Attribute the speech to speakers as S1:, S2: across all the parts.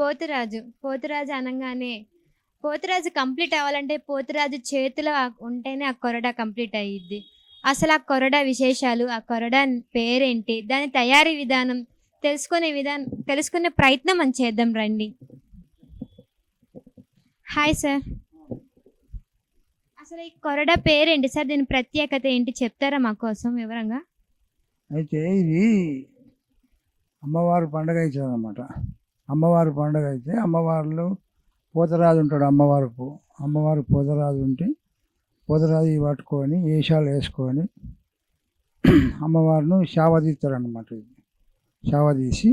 S1: పోతురాజు పోతురాజు అనగానే పోతురాజు కంప్లీట్ అవ్వాలంటే పోతురాజు చేతిలో ఉంటేనే ఆ కొరడా కంప్లీట్ అయ్యిద్ది అసలు ఆ కొరడా విశేషాలు ఆ కొరడా పేరేంటి దాని తయారీ విధానం తెలుసుకునే విధానం తెలుసుకునే ప్రయత్నం మనం చేద్దాం రండి. హాయ్ సార్ అసలు ఈ కొరడా పేరేంటి సార్ దీని ప్రత్యేకత ఏంటి? చెప్తారా మా కోసం వివరంగా?
S2: అయితే ఇది అమ్మవారి పండగ అవుతుంది అనమాట అమ్మవారి పండగ అయితే అమ్మవార్లు పోతరాజు ఉంటాడు అమ్మవారికి అమ్మవారి పోతరాజు ఉంటే పోతరాజు పట్టుకొని వేషాలు వేసుకొని అమ్మవారిని శావ తీస్తారనమాట ఇది. శావ తీసి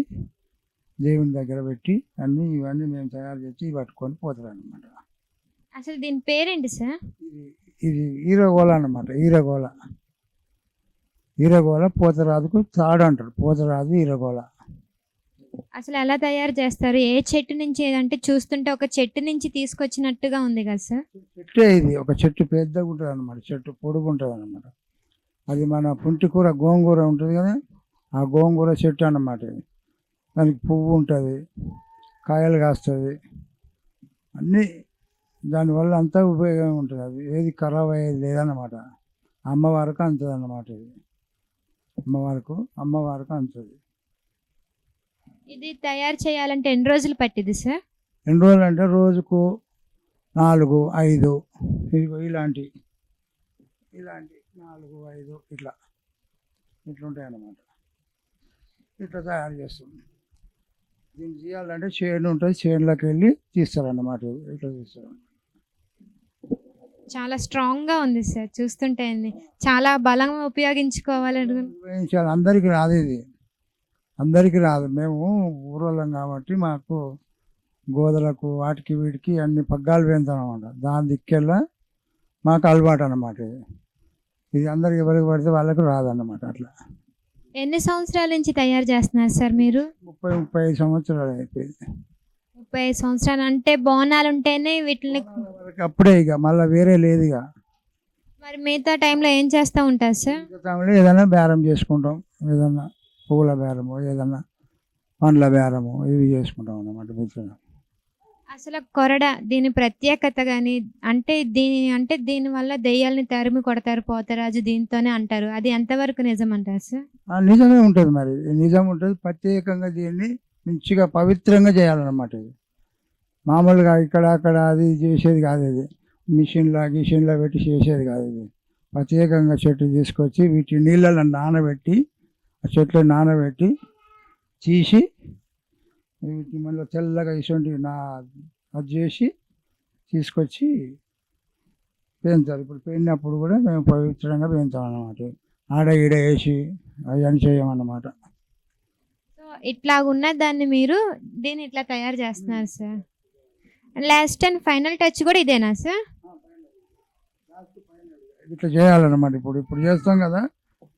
S2: దేవుని దగ్గర పెట్టి అన్నీ ఇవన్నీ మేము తయారు చేసి ఇవి పట్టుకొని పోతారనమాట
S1: అసలు దీని పేరేంటి సార్?
S2: ఇది ఈరగోళ అన్నమాట ఈరగోళ ఈరగోళ పోతరాజుకు తాడు అంటారు పోతరాజు ఈరగోళ
S1: అసలు ఎలా తయారు చేస్తారు? ఏ చెట్టు నుంచి అంటే చూస్తుంటే ఒక చెట్టు నుంచి తీసుకొచ్చినట్టుగా ఉంది కదా సార్?
S2: చెట్టే ఇది. ఒక చెట్టు పెద్దగా ఉంటుంది అనమాట చెట్టు పొడుగు ఉంటుంది అనమాట అది మన పుంటికూర గోంగూర ఉంటుంది కదా? ఆ గోంగూర చెట్టు అన్నమాట ఇది. దానికి పువ్వు ఉంటుంది కాయలు కాస్తుంది. అన్నీ దానివల్ల అంతా ఉపయోగం ఉంటుంది. అది ఏది ఖరాబ్ అయ్యేది లేదన్నమాట. అమ్మవారికి అంతదన్నమాట ఇది. అమ్మవారికి అమ్మవారికి అంతది.
S1: ఇది తయారు చేయాలంటే ఎన్ని రోజులు పట్టింది సార్?
S2: ఎన్ని రోజులు అంటే రోజుకు నాలుగు ఐదు. ఇదిగో ఇలాంటి ఇలాంటి నాలుగు ఐదు ఇట్లా. ఇట్లుంటాయి అన్నమాట ఇట్లా తయారు చేస్తాం. దీన్ని చేయాలంటే చేను ఉంటుంది చేనులోకి వెళ్ళి తీస్తారన్నమాట. ఇట్లా తీస్తారు.
S1: చాలా స్ట్రాంగ్గా ఉంది సార్ చూస్తుంటే. చాలా బలం ఉపయోగించుకోవాలని.
S2: ఉపయోగించాలి. అందరికీ రాదు ఇది. అందరికీ రాదు. మేము ఊరోళ్ళం కాబట్టి మాకు గోదలకు వాటికి వీటికి అన్ని పగ్గాలు వేస్తాం అనమాట దాని దిక్కెల్లా మాకు అలవాటు అన్నమాట ఇది. ఇది అందరికి ఎవరికి పడితే వాళ్ళకి రాదన్నమాట అట్లా.
S1: ఎన్ని సంవత్సరాల నుంచి తయారు చేస్తున్నారు సార్ మీరు?
S2: ముప్పై ముప్పై ఐదు సంవత్సరాలు అయిపోయింది.
S1: ముప్పై ఐదు సంవత్సరాలు అంటే బోనాలు ఉంటేనే వీటిని
S2: అప్పుడే ఇక మళ్ళీ వేరే లేదు ఇక.
S1: మరి మిగతా టైంలో ఏం చేస్తూ ఉంటారు సార్?
S2: ఏదైనా బేరం చేసుకుంటాం ఏదన్నా పువ్వుల బేరము ఏదన్నా పండ్ల బేరము ఇవి చేసుకుంటాం అన్నమాట మిగతా
S1: అసలు కొరడ దీని ప్రత్యేకత కానీ అంటే దీని అంటే దీని వల్ల దెయ్యాలని తరిమి కొడతారు పోతరాజు దీంతోనే అంటారు. అది ఎంతవరకు నిజం అంటారు సార్?
S2: నిజమే ఉంటుంది మరి. నిజం ఉంటుంది. ప్రత్యేకంగా దీన్ని మంచిగా పవిత్రంగా చేయాలన్నమాట ఇది. మామూలుగా ఇక్కడ అక్కడ అది చేసేది కాదు ఇది. మిషన్లో గిషన్లో పెట్టి చేసేది కాదు ఇది. ప్రత్యేకంగా చెట్టు తీసుకొచ్చి వీటి నీళ్ళలో నానబెట్టి చెట్లు నానబెట్టి తీసి మళ్ళీ తెల్లగా ఇటువంటి నా అది చేసి తీసుకొచ్చి పెంచాలి. ఇప్పుడు పెరిగినప్పుడు కూడా మేము పవిత్రంగా పెంచాం అన్నమాట ఆడ ఈడ వేసి అవన్నీ చేయమన్నమాట.
S1: సో ఇట్లా ఉన్న దాన్ని మీరు దీన్ని ఇట్లా తయారు చేస్తున్నారు sir. Last and final touch కూడా ఇదేనా సార్?
S2: ఇట్లా చేయాలన్నమాట. ఇప్పుడు ఇప్పుడు చేస్తాం కదా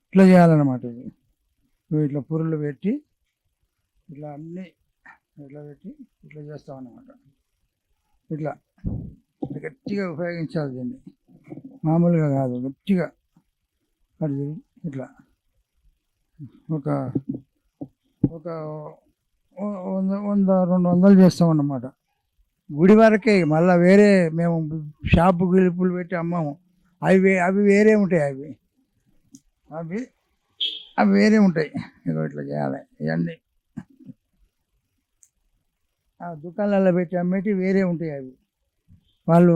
S2: ఇట్లా చేయాలన్నమాట ఇది. ఇవి ఇట్లా పురులు పెట్టి ఇట్లా అన్నీ ఇట్లా పెట్టి ఇట్లా చేస్తాం అన్నమాట. ఇట్లా గట్టిగా ఉపయోగించాలి దీన్ని. మామూలుగా కాదు గట్టిగా అది ఇట్లా ఒక ఒక వంద వంద రెండు వందలు చేస్తాం అన్నమాట. గుడి వరకే మళ్ళీ వేరే మేము షాపు గిలుపులు పెట్టి అమ్మాము. అవి అవి వేరే ఉంటాయి అవి. అవి అవి వేరే ఉంటాయి. ఇగో ఇట్లా చేయాలి. ఇవన్నీ. ఆ దుకాణాలలో పెట్టి అమ్మేటి వేరే ఉంటాయి అవి. వాళ్ళు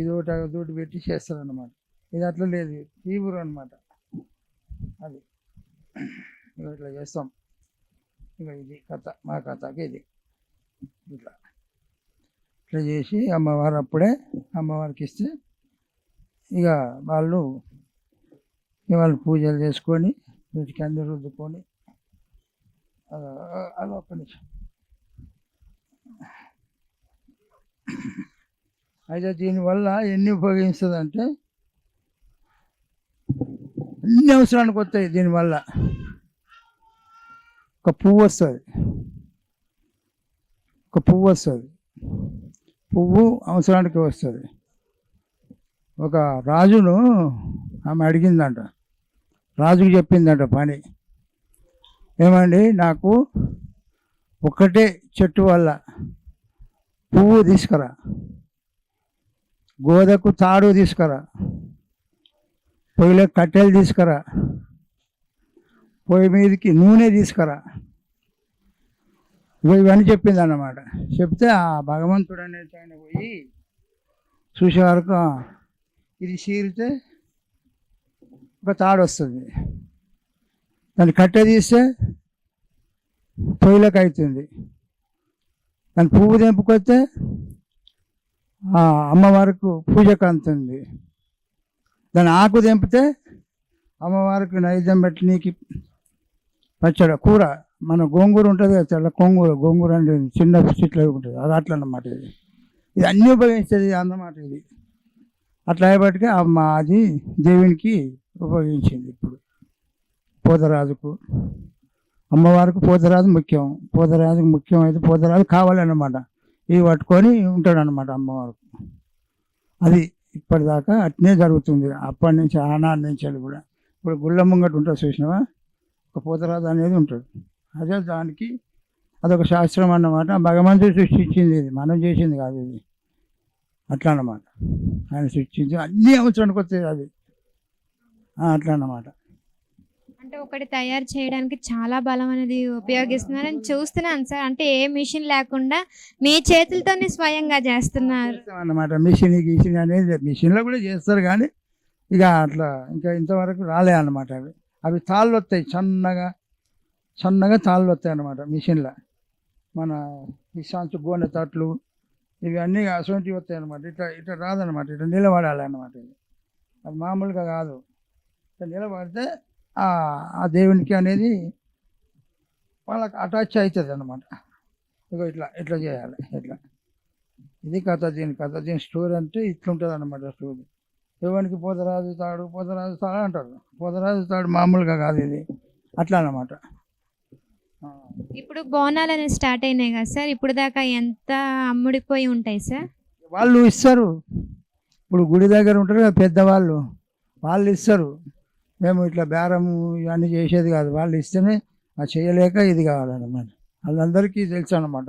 S2: ఇది ఒకటి ఒకటి పెట్టి చేస్తారు అన్నమాట ఇది అట్లా లేదు. తీవ్రం అనమాట అది. ఇక ఇట్లా చేస్తాం. ఇక ఇది కథ మా కథకి ఇది. ఇట్లా. ఇట్లా చేసి అమ్మవారు అప్పుడే అమ్మవారికి ఇస్తే ఇక వాళ్ళు ఇక వాళ్ళు పూజలు చేసుకొని వీటికి అన్ని రుద్దుకొని అలా- ఒక్క నిమిషం అయితే దీనివల్ల ఎన్ని ఉపయోగిస్తుంది అంటే అన్ని అవసరానికి వస్తాయి దీనివల్ల ఒక పువ్వు వస్తుంది ఒక పువ్వు వస్తుంది పువ్వు అవసరానికి వస్తుంది ఒక రాజును ఆమె అడిగిందంట రాజుకు చెప్పిందంట పని. ఏమండి నాకు ఒకటే చెట్టు వల్ల పువ్వు తీసుకురా. గోదకు తాడు తీసుకురా. పొయ్యిలో కట్టెలు తీసుకురా. పొయ్యి మీదకి నూనె తీసుకురా. ఇవన్నీ చెప్పింది అన్నమాట చెప్తే ఆ భగవంతుడు అనేది ఆయన పోయి చూసే వరకు ఇది చీరితే ఒక తాడు వస్తుంది. దాన్ని కట్టె తీస్తే పొయ్యిలోకి అవుతుంది దాని పువ్వు తెంపుకొస్తే ఆ అమ్మవారికి పూజకు అందుతుంది దాని ఆకు తెంపితే అమ్మవారికి నైవేద్యం పెట్టనీకి పచ్చడ పచ్చడి కూర. మన గోంగూర ఉంటుంది కదా తెల్ల గోంగూర గోంగూర అంటే చిన్న చెట్లు ఉంటుంది. అది అట్లా అన్నమాట ఇది. ఇది అన్నీ ఉపయోగించేది అన్నమాట ఇది. అట్లా అయ్యేపటికి అమ్మ అది దేవునికి ఉపయోగించింది ఇప్పుడు. పోతరాజుకు అమ్మవారికి పోతరాజు ముఖ్యం. పోతరాజుకు ముఖ్యం అయితే పోతరాజు కావాలన్నమాట. ఇవి పట్టుకొని ఉంటాడనమాట అమ్మవారికి అది ఇప్పటిదాకా అట్నే జరుగుతుంది. అప్పటి నుంచి ఆనాటి నుంచి కూడా. ఇప్పుడు గుళ్ళ ముంగట ఉంటుంది చూసినావా? ఒక పోతరాజు అనేది ఉంటుంది అదే దానికి అదొక శాస్త్రం అన్నమాట. భగవంతుడు సృష్టించింది ఇది. మనం చేసింది కాదు ఇది. అట్లా అన్నమాట. ఆయన సృష్టించి అన్ని అవసరానికి వస్తాయి అది. అట్లా అన్నమాట.
S1: అంటే ఒకటి తయారు చేయడానికి చాలా బలం అనేది ఉపయోగిస్తున్నారని చూస్తున్నాను సార్. అంటే ఏ మిషన్ లేకుండా మీ చేతులతోనే స్వయంగా చేస్తున్నారు.
S2: అన్నమాట మిషన్ గీషన్ అనేది. మిషన్లో కూడా చేస్తారు కానీ ఇక అట్లా ఇంకా ఇంతవరకు రాలే అన్నమాట అవి. అవి తాళ్ళు వస్తాయి సన్నగా సన్నగా తాళ్ళు వస్తాయి అన్నమాట మిషన్లో. మన సంచు గోనె తట్లు ఇవి అన్నీ అటువంటివి వస్తాయి అన్నమాట. ఇట్లా ఇట్లా రాదన్నమాట. ఇట్లా నిలబడాలి అన్నమాట ఇది అది మామూలుగా కాదు. నిలబడితే ఆ దేవునికి అనేది వాళ్ళకి అటాచ్ అవుతుంది అన్నమాట ఇగో ఇట్లా ఇట్లా చేయాలి ఇట్లా. ఇది కథ దీని కథ దీని స్టోరీ అంటే ఇట్లుంటుంది అనమాట స్టోరీ ఎవరికి పోతరాజు తాడు పోతరాజు తాడు అంటారు. పోతరాజు తాడు మామూలుగా కాదు ఇది. అట్లా అన్నమాట. ఆ,
S1: ఇప్పుడు బోనాలు అనేది స్టార్ట్ అయినాయి కదా సార్? ఇప్పుడు దాకా ఎంత అమ్ముడిపోయి ఉంటాయి సార్?
S2: వాళ్ళు ఇస్తారు. ఇప్పుడు గుడి దగ్గర ఉంటారు కదా పెద్దవాళ్ళు. వాళ్ళు ఇస్తారు. మేము ఇట్లా బేరము ఇవన్నీ చేసేది కాదు. వాళ్ళు ఇస్తేనే అది చేయలేక ఇది కావాలన్నమాట. వాళ్ళందరికీ తెలుసు అన్నమాట.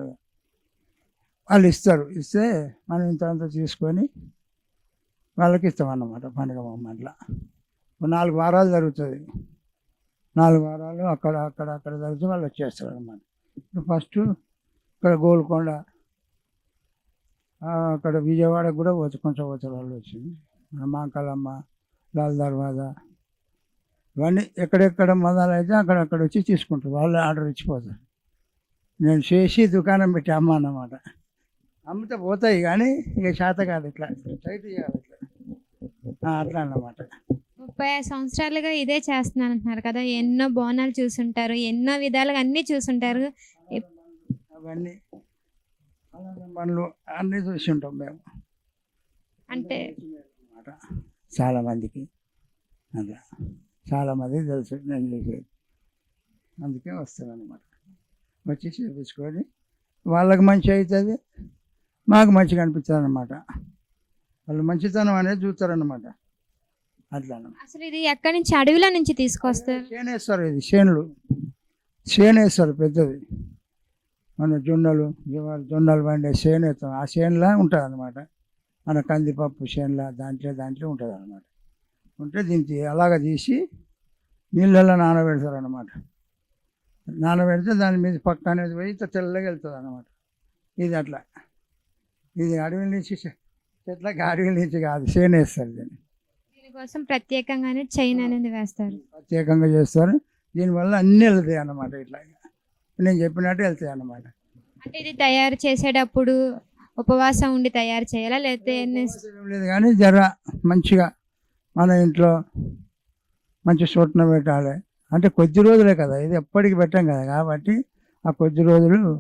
S2: వాళ్ళు ఇస్తారు. ఇస్తే మనం ఇంత అంత తీసుకొని వాళ్ళకి ఇస్తాం అన్నమాట పండుగ అట్లా నాలుగు వారాలు జరుగుతుంది. నాలుగు వారాలు అక్కడ అక్కడ అక్కడ జరిగితే వాళ్ళు వచ్చేస్తారు అనమాట ఇప్పుడు ఫస్ట్ ఇక్కడ గోల్కొండ అక్కడ విజయవాడకు కూడా కొంచెం పోతే వాళ్ళు వచ్చింది. మన మాంకాలమ్మ లాల్ దర్వాజా ఇవన్నీ ఎక్కడెక్కడ మొదలైతే అక్కడక్కడ వచ్చి తీసుకుంటారు. వాళ్ళు ఆర్డర్ ఇచ్చిపోతారు. నేను చేసి దుకాణం పెట్టి అమ్మ అన్నమాట. అమ్మితే పోతాయి కానీ ఇక శాత కాదు ఇట్లా. టైట్ చేయాలి ఇట్లా. అట్లా అన్నమాట.
S1: ముప్పై ఐదు సంవత్సరాలుగా ఇదే చేస్తున్నాను అంటున్నారు కదా. ఎన్నో బోనాలు చూసుంటారు ఎన్నో విధాలుగా అన్ని చూసుంటారు.
S2: అవన్నీ మనలు అన్నీ చూసి ఉంటాం మేము.
S1: అంటే
S2: చాలా మందికి. అట్లా. చాలా మందికి తెలుసు నేను చేసేది అందుకే వస్తాను అనమాట వచ్చి చేపించుకొని వాళ్ళకి మంచి అవుతుంది మాకు మంచిగా అనిపిస్తుంది అనమాట వాళ్ళు మంచితనం అనేది చూస్తారన్నమాట. అట్లా.
S1: అసలు ఇది ఎక్కడి నుంచి అడవిలో నుంచి తీసుకొస్తారు?
S2: చేను వేస్తారు ఇది చేనులు చేను వేస్తారు పెద్దది. మన జొన్నలు జొన్నలు జొన్నలు పండే చేను వేస్తాం ఆ చేనులా ఉంటుంది అనమాట మన కందిపప్పు చేనులా దాంట్లో దాంట్లో ఉంటుంది అనమాట ఉంటే దీనికి అలాగ తీసి నీళ్ళల్లో నానబెడతారు అనమాట నానబెడితే దాని మీద పక్క అనేది పోయి ఇట్లా తెల్లగా వెళ్తుంది అనమాట ఇది అట్లా. ఇది అడవి నుంచి చెట్లకి అడవి నుంచి కాదు చేను వేస్తారు దీన్ని.
S1: దీనికోసం ప్రత్యేకంగానే చైన్ అనేది వేస్తారు.
S2: ప్రత్యేకంగా చేస్తారు. దీనివల్ల అన్నీ వెళ్తాయి అన్నమాట ఇట్లా. నేను చెప్పినట్టు వెళ్తాయి అన్నమాట.
S1: అంటే ఇది తయారు చేసేటప్పుడు ఉపవాసం ఉండి తయారు చేయాలా? లేకపోతే
S2: లేదు కానీ జర మంచిగా మన ఇంట్లో మంచి చోటున పెట్టాలి. అంటే కొద్ది రోజులే కదా ఇది ఎప్పటికి పెట్టాం కదా కాబట్టి ఆ కొద్ది రోజులు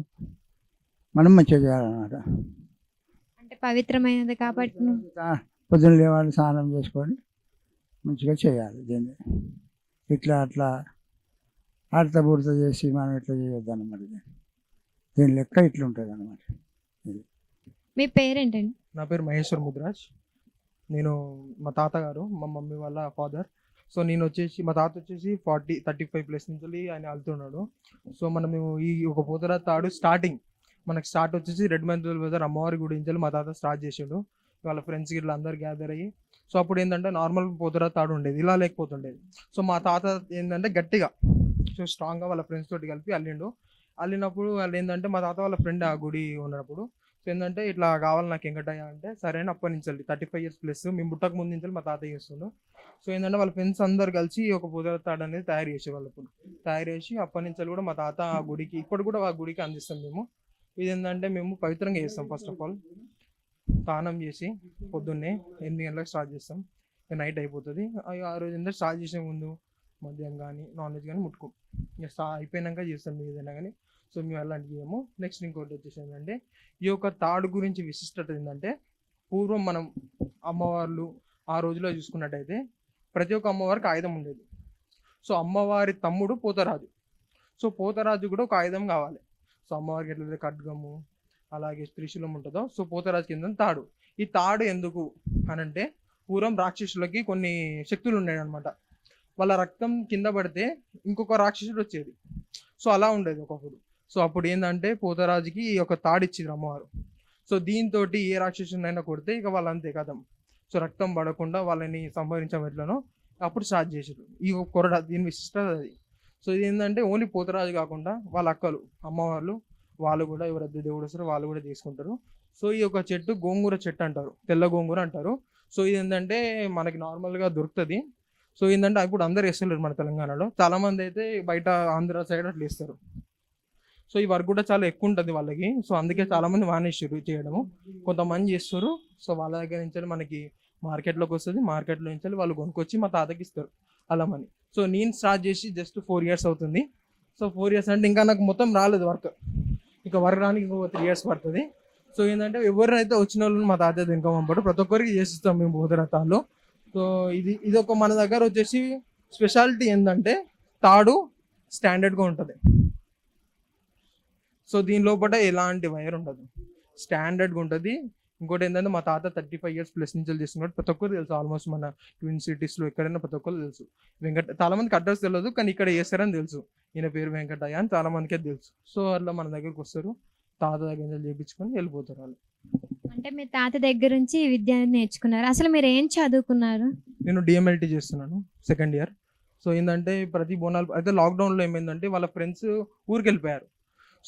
S2: మనం మంచిగా చేయాలన్నమాట.
S1: అంటే పవిత్రమైనది కాబట్టి
S2: పొద్దున్న లేవాలి స్నానం చేసుకొని మంచిగా చేయాలి దీన్ని. ఇట్లా అట్లా ఆడత బుడత చేసి మనం ఇట్లా చేయొద్దు అన్నమాట ఇది. దీని లెక్క ఇట్లా ఉంటుంది అన్నమాట
S1: మీ పేరేంటండి?
S3: నా పేరు మహేశ్వర్ ముద్రాజ్. నేను మా తాతగారు మా మమ్మీ వాళ్ళ ఫాదర్. సో నేను వచ్చేసి మా తాత వచ్చేసి ఫార్టీ థర్టీ ఫైవ్ ప్లస్ నుంచి ఆయన వెళ్తున్నాడు సో మనం ఈ ఒక పూతల తాడు స్టార్టింగ్. మనకి స్టార్ట్ వచ్చేసి రెడ్ మెంతుల బజార్ అమ్మవారి గుడి నుంచి మా తాత స్టార్ట్ చేసాడు. వాళ్ళ ఫ్రెండ్స్ ఇట్లా అందరు గ్యాదర్ అయ్యి. సో అప్పుడు ఏంటంటే నార్మల్ పోతురా తాడు ఉండేది ఇలా లేకపోతుండేది. సో మా తాత ఏంటంటే గట్టిగా సో స్ట్రాంగ్గా వాళ్ళ ఫ్రెండ్స్ తోటి కలిపి అల్లిండు. అల్లినప్పుడు వాళ్ళు ఏంటంటే మా తాత వాళ్ళ ఫ్రెండ్ ఆ గుడి ఉన్నప్పుడు ఏంటంటే ఇట్లా కావాలి నాకు ఎంకటయ్య అంటే సరే అని అప్పటి నుంచి థర్టీ ఫైవ్ ఇయర్స్ ప్లస్ మేము పుట్టక ముందు నుంచి మా తాత చేస్తుండ్రు సో ఏంటంటే వాళ్ళ ఫ్రెండ్స్ అందరు కలిసి ఒక పూజల తాడు అనేది తయారు చేసేవాళ్ళు ఇప్పుడు తయారు చేసి అప్పటి నుంచి కూడా మా తాత ఆ గుడికి ఇప్పుడు కూడా ఆ గుడికి అందిస్తాం మేము. ఇది ఏంటంటే మేము పవిత్రంగా చేస్తాం ఫస్ట్ ఆఫ్ ఆల్ స్నానం చేసి పొద్దున్నే ఎనిమిది గంటలకు స్టార్ట్ చేస్తాం. నైట్ అయిపోతుంది. ఆ రోజు ఏంటంటే స్టార్ట్ చేసే ముందు మద్యం కానీ నాన్ వెజ్ కానీ ముట్టుకో. ఇక స్టార్ అయిపోయినాక చేస్తాం ఏదైనా కానీ. సో మేము అలాంటివి ఏమో నెక్స్ట్ ఇంకోటి వచ్చేసి ఏంటంటే ఈ యొక్క తాడు గురించి విశిష్టత ఏంటంటే పూర్వం మనం అమ్మవార్లు ఆ రోజులో చూసుకున్నట్టయితే ప్రతి ఒక్క అమ్మవారికి ఆయుధం ఉండేది. సో అమ్మవారి తమ్ముడు పోతరాజు. సో పోతరాజు కూడా ఒక ఆయుధం కావాలి. సో అమ్మవారికి ఎట్లయితే ఖడ్గము అలాగే త్రిశూలం ఉంటుందో సో పోతరాజు కింద తాడు. ఈ తాడు ఎందుకు అని అంటే పూర్వం రాక్షసులకి కొన్ని శక్తులు ఉన్నాయి అనమాట వాళ్ళ రక్తం కింద పడితే ఇంకొక రాక్షసుడు వచ్చేది. సో అలా ఉండేది ఒకప్పుడు. సో అప్పుడు ఏంటంటే పోతరాజుకి ఒక తాడిచ్చింది అమ్మవారు. సో దీంతో ఏ రాక్షసునైనా కొడితే ఇక వాళ్ళు అంతే కథం. సో రక్తం పడకుండా వాళ్ళని సంహరించడం ఎట్లనో అప్పుడు స్టార్ట్ చేసారు ఈ కొరడ దీని విశిష్టత అది. సో ఇది ఏంటంటే ఓన్లీ పోతరాజు కాకుండా వాళ్ళ అక్కలు అమ్మవార్లు వాళ్ళు కూడా ఎవరైతే దేవుడు వస్తారో వాళ్ళు కూడా తీసుకుంటారు సో ఈ యొక్క చెట్టు గోంగూర చెట్టు అంటారు. తెల్ల గోంగూర అంటారు. సో ఇది ఏంటంటే మనకి నార్మల్గా దొరుకుతుంది. సో ఏంటంటే ఇప్పుడు అందరు వేస్తలేరు మన తెలంగాణలో. చాలామంది అయితే బయట ఆంధ్ర సైడ్ అట్లా వేస్తారు. సో ఈ వర్క్ కూడా చాలా ఎక్కువ ఉంటుంది వాళ్ళకి. సో అందుకే చాలా మంది మానేసారు చేయడము. కొంతమంది చేస్తారు. సో వాళ్ళ దగ్గర నుంచి మనకి మార్కెట్లోకి వస్తుంది. మార్కెట్లో నుంచి వాళ్ళు కొనుక్కొచ్చి మా తాతకి ఇస్తారు. అలా మని. సో నేను స్టార్ట్ చేసి జస్ట్ ఫోర్ ఇయర్స్ అవుతుంది. సో ఫోర్ ఇయర్స్ అంటే ఇంకా నాకు మొత్తం రాలేదు వర్క్ ఇక వర్క్ రానికి ఇంకో త్రీ ఇయర్స్ పడుతుంది. సో ఏంటంటే ఎవరినైతే వచ్చిన వాళ్ళు మా తాత ఇంకా పంపడు. ప్రతి ఒక్కరికి చేసిస్తాం మేము బోధరథాలు సో ఇది ఇది ఒక మన దగ్గర వచ్చేసి స్పెషాలిటీ ఏంటంటే తాడు స్టాండర్డ్గా ఉంటుంది. సో దీని లోపల ఎలాంటి వైర్ ఉండదు. స్టాండర్డ్గా ఉంటుంది. ఇంకోటి ఏంటంటే మా తాత థర్టీ ఫైవ్ ఇయర్స్ ప్లస్ నుంచి చేస్తున్నాడు ప్రతి ఒక్కరు తెలుసు. ఆల్మోస్ట్ మన ట్విన్ సిటీస్లో ఎక్కడైనా ప్రతి ఒక్కరు తెలుసు. వెంకట చాలా మందికి అడ్రస్ తెలియదు కానీ ఇక్కడ చేస్తారని తెలుసు. ఈయన పేరు వెంకటయ్య అని చాలా మందికే తెలుసు. సో అట్లా మన దగ్గరికి వస్తారు. తాత దగ్గర నుంచి చేయించుకొని వెళ్ళిపోతారు వాళ్ళు.
S1: అంటే మీ తాత దగ్గర నుంచి విద్య నేర్చుకున్నారు. అసలు మీరు ఏం చదువుకున్నారు?
S3: నేను డిఎంఎల్టీ చేస్తున్నాను సెకండ్ ఇయర్ సో ఏంటంటే ప్రతి బోనాలు అయితే లాక్డౌన్లో ఏమైందంటే వాళ్ళ ఫ్రెండ్స్ ఊరికి వెళ్ళిపోయారు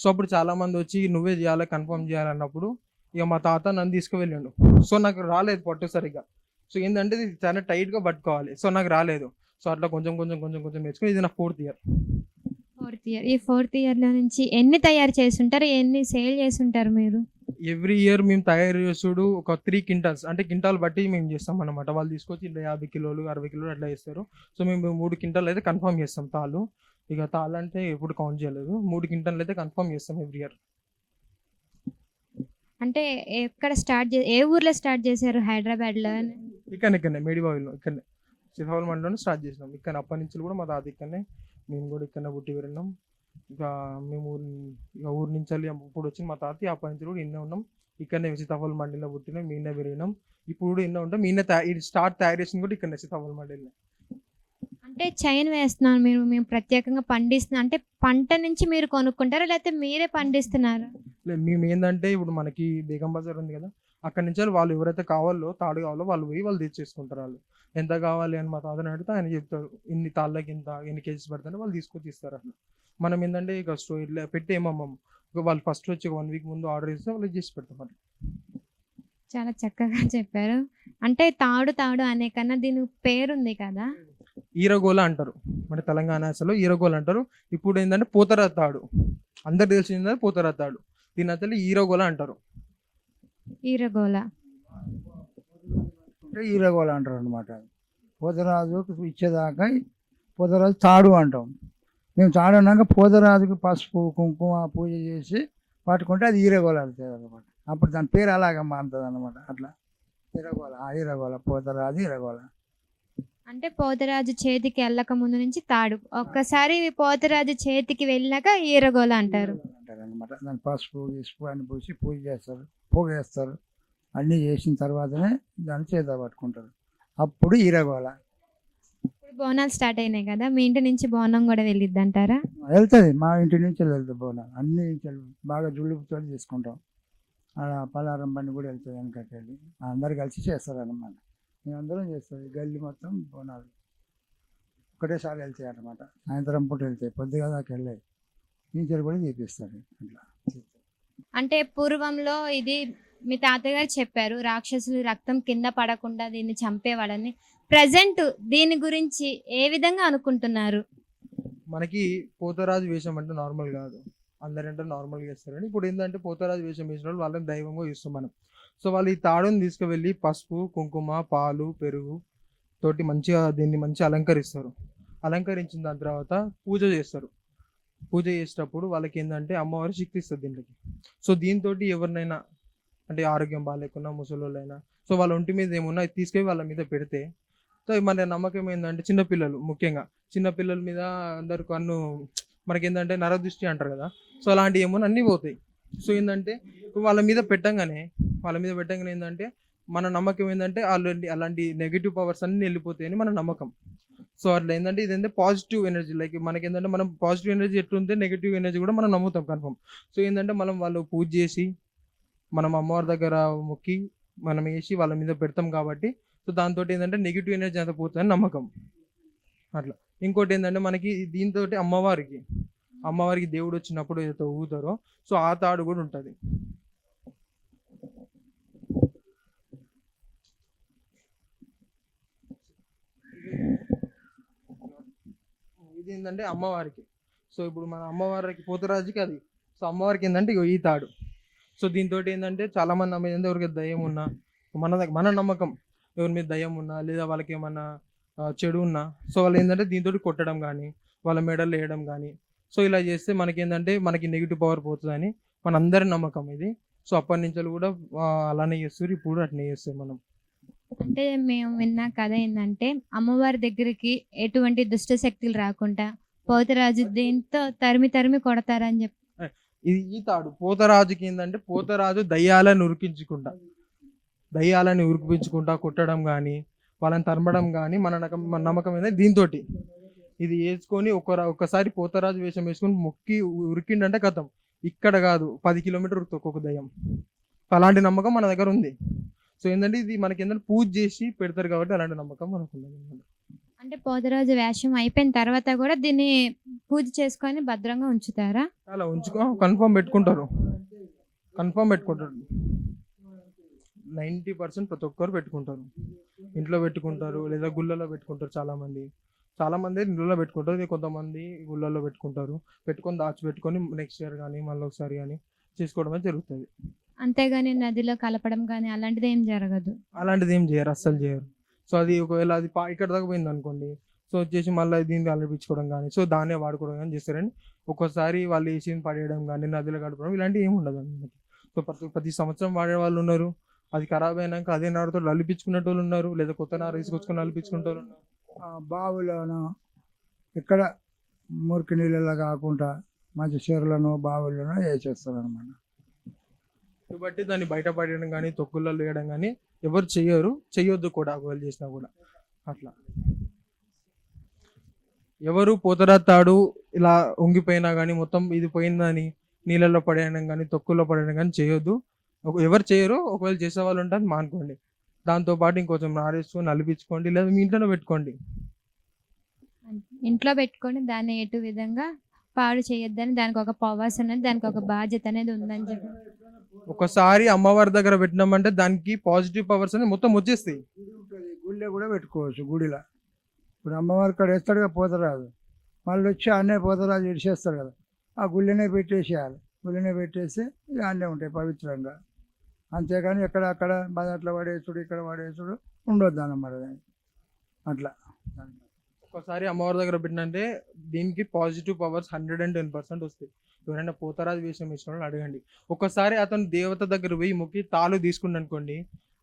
S3: సో అప్పుడు చాలా మంది వచ్చి నువ్వే చేయాలి కన్ఫర్మ్ చేయాలన్నప్పుడు ఇక మా తాత నన్ను తీసుకువెళ్ళాడు. సో నాకు రాలేదు పట్టు సరిగ్గా. సో ఏంటంటే ఇది చాలా టైట్గా పట్టుకోవాలి. సో నాకు రాలేదు. సో అట్లా కొంచెం కొంచెం కొంచెం కొంచెం నేర్చుకుని ఇది నా ఫోర్త్ ఇయర్
S1: ఫోర్త్ ఇయర్ ఈ ఫోర్త్ ఇయర్లో నుంచి ఎన్ని తయారు చేసుంటారు? ఎన్ని సేల్ చేసుంటారు మీరు?
S3: ఎవ్రీ ఇయర్ మేము తయారు చేసుడు ఒక త్రీ క్వింటాల్స్ అంటే క్వింటాల్ బట్టి మేము చేస్తాం అనమాట వాళ్ళు తీసుకొచ్చి ఇలా యాభై కిలోలు అరవై కిలోలు అట్లా చేస్తారు. సో మేము మూడు క్వింటాల్ అయితే కన్ఫర్మ్ చేస్తాం తాళ్ళు. ఇక తాళ్ళు అంటే ఎప్పుడు కౌంట్ చేయలేదు. మూడు క్వింటాల్ అయితే కన్ఫర్మ్ చేస్తాం ఎవ్రీ ఇయర్
S1: అంటే ఎక్కడ స్టార్ట్ ఏ ఊర్లో స్టార్ట్ చేశారు హైదరాబాద్లో?
S3: ఇక్కడ ఇక్కడనే మేడిబావిలో ఇక్కడనే. సీతాఫల మండలంలో స్టార్ట్ చేసినాం. ఇక్కడ అప్పటి నుంచి కూడా మా తాత ఇక్కడనే. మేము కూడా ఇక్కడనే పుట్టి వెళ్ళినాం ఇక మేము ఊరు ఇక ఊరు నుంచి వెళ్ళి ఇప్పుడు వచ్చిన మా తాత అప్పటి నుంచి కూడా ఇన్నే ఉన్నాం. ఇక్కడనే సీతాఫల మండలిలో పుట్టినాం. మీనే పెరిగినాం. ఇప్పుడు కూడా ఇన్నే ఉంటాం. మీనే తయా- ఇది స్టార్ట్ తయారు చేసింది కూడా ఇక్కడనే సీతాఫల మండలిలో.
S1: అంటే చైన్ వేస్తున్నాను మీరు మేము ప్రత్యేకంగా పండిస్తున్నాం అంటే పంట నుంచి మీరు కొనుక్కుంటారా? లేకపోతే మీరే పండిస్తున్నారా?
S3: మేము ఏంటంటే ఇప్పుడు మనకి బేగం బజార్ ఉంది కదా అక్కడ నుంచి వాళ్ళు ఎవరైతే కావాలో తాడు కావాలో వాళ్ళు పోయి వాళ్ళు తెచ్చేసుకుంటారు వాళ్ళు. ఎంత కావాలి అని మా తాతని అడిగితే ఆయన చెప్తారు ఇన్ని తాళ్ళకి ఇంత ఎన్ని కేజీస్ పడుతుంటే వాళ్ళు తీసుకొచ్చి ఇస్తారు అట్లా. మనం ఏంటంటే ఇక స్టోర్ ఇట్లా పెట్టి ఏమమ్మం వాళ్ళు ఫస్ట్ వచ్చి వన్ వీక్ ముందు ఆర్డర్ ఇస్తే వాళ్ళు చేసి పెడతాం అట్లా.
S1: చాలా చక్కగా చెప్పారు. అంటే తాడు తాడు అనే కన్నా దీని పేరుంది కదా?
S3: ఈరగోల అంటారు. మన తెలంగాణ అసలు ఈరగోల అంటారు. ఇప్పుడు ఏంటంటే పోతరా తాడు అందరు తెలిసింది పోతరా తాడు దీని అసలు ఈరగోల అంటారు.
S1: ఈరగోల.
S2: అంటే ఈరగోళ అంటారు అనమాట పోతరాజు ఇచ్చేదాకా పోతరాజు తాడు అంటాం. మేము తాడు అన్నాక పోతరాజుకి పసుపు కుంకుమ పూజ చేసి పట్టుకుంటే అది ఈరగోళ అవుతుంది అనమాట అప్పుడు దాని పేరు అలాగే మారుతుంది అనమాట అట్లా. ఈరగోళ ఆ ఈరగోళ పోతరాజు ఈరగోళ
S1: అంటే పోతరాజు చేతికి వెళ్ళక ముందు నుంచి తాడు. ఒక్కసారి పోతరాజు చేతికి వెళ్ళాక ఈరగోల అంటారు.
S2: అనమాట దాని పసుపు ఇసుపు అని పూసి పూజ చేస్తారు. పూజ చేస్తారు. అన్నీ చేసిన తర్వాతనే దాన్ని చేత పట్టుకుంటారు. అప్పుడు ఈరగోళ
S1: ఇప్పుడు బోనాలు స్టార్ట్ అయినాయి కదా మీ ఇంటి నుంచి బోనం కూడా వెళ్ళిద్ది అంటారా?
S2: వెళ్తుంది. మా ఇంటి నుంచి వెళ్తుంది బోనాలు. అన్ని బాగా జుల్లుపుతో తీసుకుంటాం. ఆడ పలారం బండి కూడా వెళ్తుంది వెనకకి వెళ్ళి అందరు కలిసి చేస్తారు అన్నమాట మేమందరం చేస్తుంది. గల్లీ మొత్తం బోనాలు. ఒకటేసారి వెళ్తాయి అన్నమాట. సాయంత్రం పూట వెళ్తాయి. పొద్దుగా దాకా వెళ్ళాయి. టీచర్ కూడా చేపిస్తారు అట్లా.
S1: అంటే పూర్వంలో ఇది మీ తాతగారు చెప్పారు రాక్షసులు రక్తం కింద పడకుండా దీన్ని చంపేవాడని. ప్రజెంట్ దీని గురించి ఏ విధంగా అనుకుంటున్నారు?
S3: మనకి పోతరాజు వేషం అంటే నార్మల్ కాదు. అందరంటే నార్మల్గా వేస్తారు ఇప్పుడు ఏంటంటే పోతరాజు వేషం వేసిన వాళ్ళు వాళ్ళని దైవంగా చూస్తాం మనం. సో వాళ్ళు ఈ తాడుని తీసుకువెళ్ళి పసుపు కుంకుమ పాలు పెరుగు తోటి మంచిగా దీన్ని మంచిగా అలంకరిస్తారు. అలంకరించిన దాని తర్వాత పూజ చేస్తారు. పూజ చేసేటప్పుడు వాళ్ళకి ఏంటంటే అమ్మవారి శక్తి ఇస్తుంది దీనికి సో దీంతో ఎవరినైనా అంటే ఆరోగ్యం బాగాలేకున్నా ముసలోళ్ళైనా సో వాళ్ళ ఒంటి మీద ఏమున్నా తీసుకెళ్ళి వాళ్ళ మీద పెడితే సో మన నమ్మకం ఏంటంటే చిన్నపిల్లలు ముఖ్యంగా చిన్నపిల్లల మీద అందరు కన్ను మనకి ఏంటంటే నరదృష్టి అంటారు కదా సో అలాంటివి ఏమో అన్నీ పోతాయి. సో ఏంటంటే వాళ్ళ మీద పెట్టంగానే వాళ్ళ మీద పెట్టంగానే ఏంటంటే మన నమ్మకం ఏంటంటే అలాంటి అలాంటి నెగిటివ్ పవర్స్ అన్ని వెళ్ళిపోతాయని మన నమ్మకం. సో అట్లా ఏంటంటే ఇదేంటే పాజిటివ్ ఎనర్జీ లైక్ మనకి ఏంటంటే మనం పాజిటివ్ ఎనర్జీ ఎట్లుంటే నెగిటివ్ ఎనర్జీ కూడా మనం నమ్ముతాం కన్ఫర్మ్ సో ఏంటంటే మనం వాళ్ళు పూజ చేసి మనం అమ్మవారి దగ్గర మొక్కి మనం వేసి వాళ్ళ మీద పెడతాం కాబట్టి సో దాంతో ఏంటంటే నెగిటివ్ ఎనర్జీ అంత పోతుందని నమ్మకం. అట్లా. ఇంకోటి ఏంటంటే మనకి దీంతో అమ్మవారికి అమ్మవారికి దేవుడు వచ్చినప్పుడు ఏదైతే ఊగుతారో సో ఆ తాడు కూడా ఉంటుంది. ఇది ఏంటంటే అమ్మవారికి. సో ఇప్పుడు మన అమ్మవారికి పోతరాజుకి అది. సో అమ్మవారికి ఏంటంటే ఈ తాడు. సో దీంతో ఏంటంటే చాలా మంది నమ్మేది ఏంటంటే ఎవరికి దయ్యం ఉన్నా మన మన నమ్మకం ఎవరి మీద దయ్యం ఉన్నా లేదా వాళ్ళకి ఏమన్నా చెడు ఉన్నా సో వాళ్ళు ఏంటంటే దీంతో కొట్టడం కానీ వాళ్ళ మెడలు వేయడం కానీ సో ఇలా చేస్తే మనకి ఏంటంటే మనకి నెగిటివ్ పవర్ పోతుందని మన అందరి నమ్మకం ఇది. సో అప్పటి నుంచి కూడా అలానే చేస్తారు ఇప్పుడు అట్నే చేస్తారు మనం.
S1: అంటే మేము విన్న కథ ఏంటంటే అమ్మవారి దగ్గరికి ఎటువంటి దుష్ట శక్తులు రాకుండా పోతరాజు దీంతో తరిమి తరిమి కొడతారని చెప్పి
S3: ఇది ఈ తాడు. పోతరాజుకి ఏంటంటే పోతరాజు దయ్యాలను ఉరికించుకుంటా దయ్యాలని ఉరికించుకుంటా కొట్టడం కానీ వాళ్ళని తరమడం కానీ మన నమ్మకం ఏంటంటే దీంతో ఇది వేసుకొని ఒక ఒకసారి పోతరాజు వేషం వేసుకొని మొక్కి ఉరికిండంటే కథం. ఇక్కడ కాదు పది కిలోమీటర్ ఒక్కొక్క దయ్యం. అలాంటి నమ్మకం మన దగ్గర ఉంది. సో ఏంటంటే ఇది మనకి ఏంటంటే పూజ చేసి పెడతారు కాబట్టి అలాంటి నమ్మకం మనకు.
S1: అంటే పోతరాజు వేషం అయిపోయిన తర్వాత కూడా దీన్ని పూజ చేసుకొని భద్రంగా ఉంచుతారా?
S3: అలా ఉంచుకో కన్ఫర్మ్ పెట్టుకుంటారు. కన్ఫర్మ్ పెట్టుకుంటారు. నైంటీ పర్సెంట్ ప్రతి ఒక్కరు పెట్టుకుంటారు. ఇంట్లో పెట్టుకుంటారు లేదా గుళ్ళలో పెట్టుకుంటారు చాలా మంది చాలా మంది ఇంట్లో పెట్టుకుంటారు. కొంతమంది గుళ్ళల్లో పెట్టుకుంటారు. పెట్టుకొని దాచి పెట్టుకొని నెక్స్ట్ ఇయర్ కానీ మళ్ళీ ఒకసారి కానీ చేసుకోవడం అనేది జరుగుతుంది.
S1: అంతేగాని నదిలో కలపడం కానీ అలాంటిది ఏం జరగదు.
S3: అలాంటిది ఏం చేయరు. అస్సలు చేయరు. సో అది ఒకవేళ అది పా ఇక్కడ దాకా పోయింది అనుకోండి. సో వచ్చేసి మళ్ళీ దీన్ని అలపించుకోవడం కానీ సో దాన్నే వాడుకోవడం కానీ చేస్తారని ఒక్కోసారి వాళ్ళు వేసి పడేయడం కానీ నదిలో గడపడం ఇలాంటివి ఏమి ఉండదు అన్నమాట. సో ప్రతి ప్రతి సంవత్సరం వాడే వాళ్ళు ఉన్నారు. అది ఖరాబ్ అయినాక అదే నారుతో నలిపించుకునే వాళ్ళు ఉన్నారు. లేదా కొత్త నారు తీసుకొచ్చుకొని నలిపించుకునే వాళ్ళు ఉన్నారు.
S2: బావులను ఇక్కడ మురికి నీళ్ళలో కాకుండా మంచి చెరువులను బావులను వేసేస్తారు అనమాట
S3: కాబట్టి దాన్ని బయటపడడం కానీ తొక్కులలో వేయడం కానీ ఎవరు చెయ్యరు. చెయ్యొద్దు కూడా ఒకవేళ చేసినా కూడా. అట్లా. ఎవరు పోతరా తాడు ఇలా ఉంగిపోయినా కానీ మొత్తం ఇది పోయిందని నీళ్ళలో పడేయడం కానీ తొక్కుల్లో పడేయడం కానీ చేయొద్దు ఒక- ఎవరు చేయరు ఒకవేళ చేసే వాళ్ళు ఉంటుంది మానుకోండి. దాంతో పాటు ఇంకొంచెం నారేసుకొని నలిపించుకోండి లేదా మీ ఇంట్లోనే పెట్టుకోండి.
S1: ఇంట్లో పెట్టుకొని దాన్ని ఎటు విధంగా పాడు చేయొద్దని దానికి ఒక పవర్స్ అనేది దానికి ఒక బాధ్యత అనేది ఉందని చెప్పి
S3: ఒకసారి అమ్మవారి దగ్గర పెట్టినామంటే దానికి పాజిటివ్ పవర్స్ అనేది మొత్తం వచ్చేస్తాయి.
S2: గుళ్ళో కూడా పెట్టుకోవచ్చు గుడిలో. ఇప్పుడు అమ్మవారి కాడ వేస్తాడుగా పోతరాజు మళ్ళీ వచ్చి అన్నే పోతరాజు ఇడిచేస్తాడు కదా. ఆ గుళ్ళనే పెట్టేసేయాలి. గుళ్ళనే పెట్టేసి ఇక అన్నే ఉంటాయి పవిత్రంగా. అంతేగాని ఎక్కడ అక్కడ అట్లా పడేసుడు ఇక్కడ పడేసుడు ఉండొద్దు అన్నమాట అట్లా.
S3: ఒకసారి అమ్మవారి దగ్గర పెట్టినంటే దీనికి positive powers hundred and ten percent వస్తాయి. ఎవరైనా పోతరాజు వేషం వేసిన అడగండి. ఒకసారి అతను దేవత దగ్గర పోయి మొక్కి తాళు తీసుకుండు అనుకోండి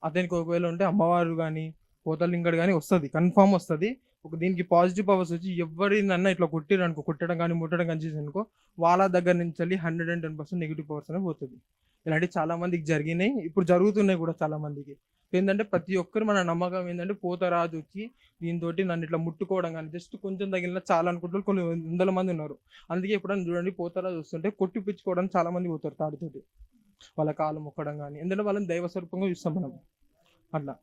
S3: అతనికి ఒకవేళ ఉంటే అమ్మవారు కానీ పోతలింగడు కానీ వస్తుంది కన్ఫామ్ వస్తుంది. ఒక దీనికి పాజిటివ్ పవర్స్ వచ్చి ఎవరినన్నా ఇట్లా కొట్టిరనుకో కొట్టడం కానీ ముట్టడం కానీ చేసి అనుకో వాళ్ళ దగ్గర నుంచి వెళ్ళి hundred and ten percent negative powers అనేది పోతుంది. ఇలాంటివి చాలా మందికి జరిగినాయి. ఇప్పుడు జరుగుతున్నాయి కూడా చాలా మందికి. ఏంటంటే ప్రతి ఒక్కరు మన నమ్మకం ఏంటంటే పోతరాజు వచ్చి దీంతో నన్ను ఇట్లా ముట్టుకోవడం కానీ జస్ట్ కొంచెం తగిలిన చాలా అనుకుంటారు కొన్ని వందల మంది ఉన్నారు. అందుకే ఎప్పుడైనా చూడండి పోతరాజు వస్తుంటే కొట్టి పిచ్చుకోవడం చాలా మంది పోతారు తాడుతోటి వాళ్ళ కాలు మొక్కడం కానీ ఎందుకంటే వాళ్ళని దైవ స్వరూపంగా చూస్తాం మనం. అట్లా.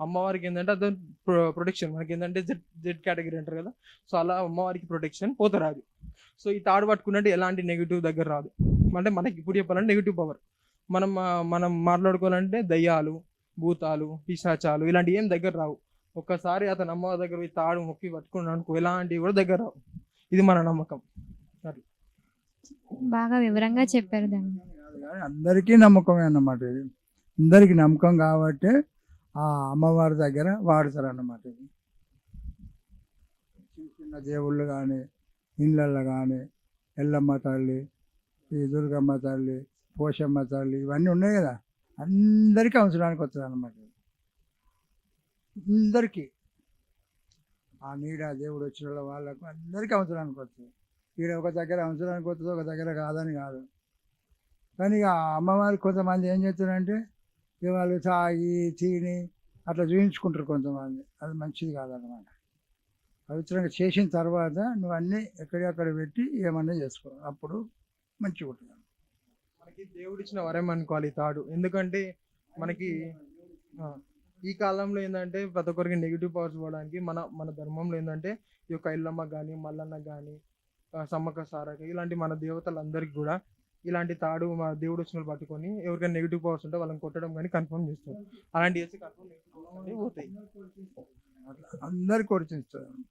S3: అమ్మవారికి ఏంటంటే అదే ప్రొటెక్షన్. మనకి ఏంటంటే జెడ్ జెడ్ కేటగిరీ అంటారు కదా. సో అలా అమ్మవారికి ప్రొటెక్షన్ పోతరాజు సో ఈ తాడు పట్టుకున్నట్టు ఎలాంటి నెగిటివ్ దగ్గర రాదు. అంటే మనకి ఇప్పుడు చెప్పాలంటే నెగిటివ్ పవర్ మనం మనం మాట్లాడుకోవాలంటే దయ్యాలు భూతాలు పిశాచాలు ఇలాంటివి ఏం దగ్గర రావు. ఒక్కసారి అతను అమ్మవారి దగ్గర పోయి తాడు మొక్కి పట్టుకున్నాడు అనుకో ఇలాంటివి కూడా దగ్గర రావు. ఇది మన నమ్మకం.
S1: బాగా వివరంగా చెప్పారు దాన్ని.
S2: అందరికీ నమ్మకమే అన్నమాట ఇది. అందరికీ నమ్మకం కాబట్టి ఆ అమ్మవారి దగ్గర వాడతారు అన్నమాట ఇది. చిన్న చిన్న దేవుళ్ళు కానీ ఇళ్ళల్లో కానీ ఎల్లమ్మ తల్లి ఈ దుర్గమ్మ తల్లి పోషమ్మ తల్లి ఇవన్నీ ఉన్నాయి కదా. అందరికీ అవసరానికి వస్తుంది అన్నమాట అందరికీ. ఆ నీడ దేవుడు వచ్చిన వాళ్ళకు అందరికీ అవసరానికి వస్తుంది. ఈడ ఒక దగ్గర అవసరానికి వస్తుంది ఒక దగ్గర కాదని కాదు. కానీ ఇక ఆ అమ్మవారికి కొంతమంది ఏం చేస్తారంటే ఇక వాళ్ళు తాగి తిని అట్లా చూపించుకుంటారు కొంతమంది. అది మంచిది కాదన్నమాట. పవిత్రంగా చేసిన తర్వాత నువ్వు అన్నీ ఎక్కడెక్కడ పెట్టి ఏమన్నా చేసుకో. అప్పుడు మంచిగా ఉంటుంది
S3: మనకి దేవుడు ఇచ్చిన వరం అనుకోవాలి తాడు. ఎందుకంటే మనకి ఈ కాలంలో ఏంటంటే ప్రతి ఒక్కరికి నెగిటివ్ పవర్స్ పోవడానికి మన మన ధర్మంలో ఏంటంటే ఈ యొక్క ఇల్లమ్మ కానీ మల్లన్న కానీ సమ్మక్క సారక ఇలాంటి మన దేవతలందరికీ కూడా ఇలాంటి తాడు మా దేవుడు వచ్చిన పట్టుకొని ఎవరికైనా నెగిటివ్ పవర్స్ ఉంటే వాళ్ళని కొట్టడం కానీ కన్ఫర్మ్ చేస్తారు. అలాంటి చేసి కన్ఫర్మ్ పోతాయి.
S2: అందరికి వర్తిస్తుంది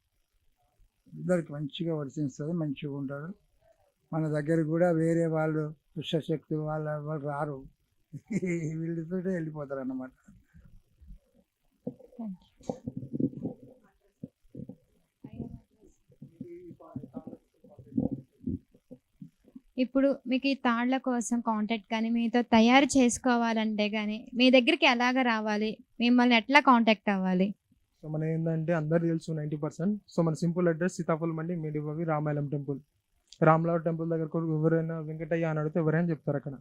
S2: అందరికి మంచిగా వర్తిస్తుంది మంచిగా ఉంటారు. మన దగ్గర కూడా వేరే వాళ్ళు దుష్టశక్తి వాళ్ళ వాళ్ళు రారు. వీళ్ళతో వెళ్ళిపోతారు అన్నమాట
S1: ఇప్పుడు మీకు ఈ తాళ్ళ కోసం కాంటాక్ట్ కానీ మీతో తయారు చేసుకోవాలంటే కానీ మీ దగ్గరికి ఎలాగ రావాలి? మిమ్మల్ని ఎట్లా కాంటాక్ట్ అవ్వాలి?
S3: సో మన ఏంటంటే అందరు తెలుసు నైంటీ పర్సెంట్. సో మన simple address Seethaphalmandi Medibavi Ramayanam temple. Ramalavu temple దగ్గర కూడా ఎవరైనా వెంకటయ్య అని అడిగితే ఎవరైనా చెప్తారు అక్కడ.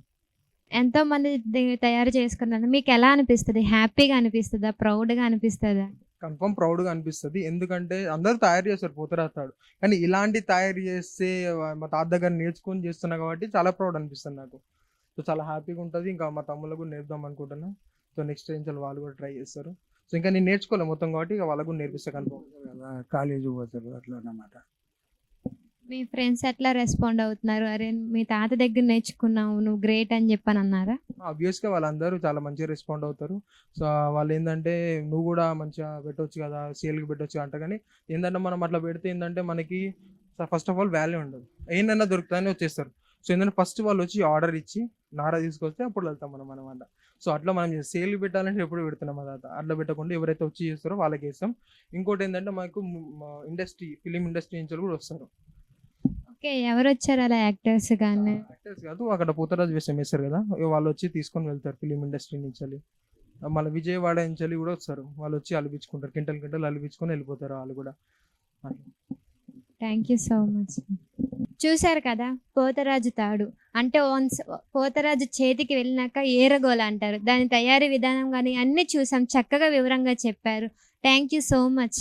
S1: ఎంతో మంది తయారు చేసుకున్నారు మీకు ఎలా అనిపిస్తుంది? హ్యాపీగా అనిపిస్తుందా? ప్రౌడ్గా అనిపిస్తుందా?
S3: కన్ఫర్మ్ ప్రౌడ్గా అనిపిస్తుంది. ఎందుకంటే అందరూ తయారు చేస్తారు పోతరాస్తాడు. కానీ ఇలాంటి తయారు చేస్తే మా తాత దగ్గర నేర్చుకొని చేస్తున్నా కాబట్టి చాలా ప్రౌడ్ అనిపిస్తుంది నాకు. సో చాలా హ్యాపీగా ఉంటుంది. ఇంకా మా తమ్ముళ్ళకు కూడా నేర్పుదాం అనుకుంటున్నా. సో నెక్స్ట్ ఏం వాళ్ళు కూడా ట్రై చేస్తారు. సో ఇంకా నేను నేర్చుకోలేదు మొత్తం కాబట్టి ఇక వాళ్ళకు కూడా నేర్పిస్తాను కన్ఫర్మ్.
S2: కాలేజీ పోతారు అట్లా అన్నమాట.
S1: మీ ఫ్రెండ్స్ ఎట్లా రెస్పాండ్ అవుతున్నారు? అరే మీ తాత దగ్గర నేర్చుకున్నావు నువ్వు గ్రేట్ అని చెప్పని అన్నారా?
S3: ఆబ్వియస్గా వాళ్ళందరూ చాలా మంచిగా రెస్పాండ్ అవుతారు. సో వాళ్ళు ఏంటంటే నువ్వు కూడా మంచిగా పెట్టొచ్చు కదా సేల్కి పెట్టొచ్చు అంట కానీ ఏంటంటే మనం అట్లా పెడితే ఏంటంటే మనకి ఫస్ట్ ఆఫ్ ఆల్ వాల్యూ ఉండదు. ఏంటన్నా దొరుకుతాయని వచ్చేస్తారు. సో ఏంటంటే ఫస్ట్ వాళ్ళు వచ్చి ఆర్డర్ ఇచ్చి నారా తీసుకొస్తే అప్పుడు వెళ్తాం మనం అనమాట సో అట్లా మనం సేల్ పెట్టాలంటే ఎప్పుడు పెడుతున్నాం అదా అట్లా పెట్టకుండా ఎవరైతే వచ్చి చేస్తారో వాళ్ళకి వేస్తాం ఇంకోటి ఏంటంటే మనకు ఇండస్ట్రీ ఫిలిం ఇండస్ట్రీ నుంచి కూడా వస్తారు.
S1: ఓకే ఎవరు వచ్చారు అలా యాక్టర్స్ కానీ
S3: యాక్టర్స్ కాదు అక్కడ పూతరాజు వేషం వేస్తారు కదా వాళ్ళు వచ్చి తీసుకొని వెళ్తారు ఫిలిం ఇండస్ట్రీ నుంచి. మళ్ళీ విజయవాడ నుంచి కూడా వస్తారు వాళ్ళు వచ్చి అలిపించుకుంటారు కింటల్ కింటల్ అలిపించుకొని వెళ్ళిపోతారు వాళ్ళు కూడా.
S1: Thank you so much. చూశారు కదా పోతరాజు తాడు. అంటే వన్స్ పోతరాజు చేతికి వెళ్ళినాక ఏరగోల అంటారు. దాని తయారీ విధానం కానీ అన్ని చూసాం చక్కగా వివరంగా చెప్పారు. Thank you so much.